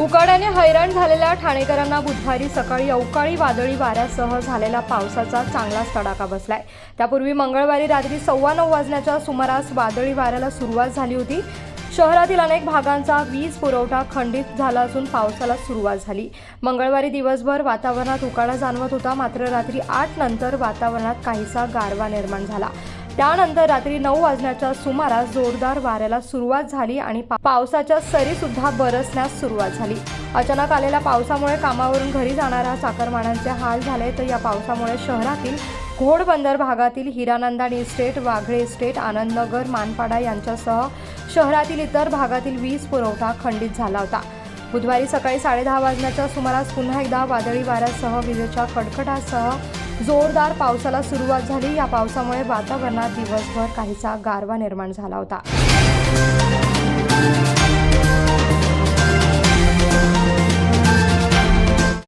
उकाड्याने हैराण झालेल्या ठाणेकरांना बुधवारी सकाळी अवकाळी वादळी वाऱ्यासह झालेला पावसाचा चांगलाच तडाखा बसलाय. त्यापूर्वी मंगळवारी रात्री सव्वा नऊ वाजण्याच्या सुमारास वादळी वाऱ्याला सुरुवात झाली होती. शहरातील अनेक भागांचा वीज पुरवठा खंडित झाला असून पावसाला सुरुवात झाली. मंगळवारी दिवसभर वातावरणात उकाडा जाणवत होता. मात्र रात्री आठ नंतर वातावरणात काहीसा गारवा निर्माण झाला. त्यानंतर रात्री नऊ वाजण्याच्या सुमारास जोरदार वाऱ्याला सुरुवात झाली आणि पा- पावसाच्या सरी सुद्धा बरसण्यास सुरुवात झाली. अचानक आलेल्या पावसामुळे कामावरून घरी जाणाऱ्या चाकरमान्यांचे हाल झाले तर या पावसामुळे शहरातील घोडबंदर भागातील हिरानंदानी इस्टेट वाघळे इस्टेट आनंदनगर मानपाडा यांच्यासह शहरातील इतर भागातील वीज पुरवठा खंडित झाला होता. बुधवारी सकाळी साडेदहा वाजण्याच्या सुमारास पुन्हा एकदा वादळी वाऱ्यासह विजेच्या कडकडासह जोरदार पावसाला सुरुवात झाली. या पावसामुळे वातावरणात दिवसभर काहीसा गारवा निर्माण झाला होता.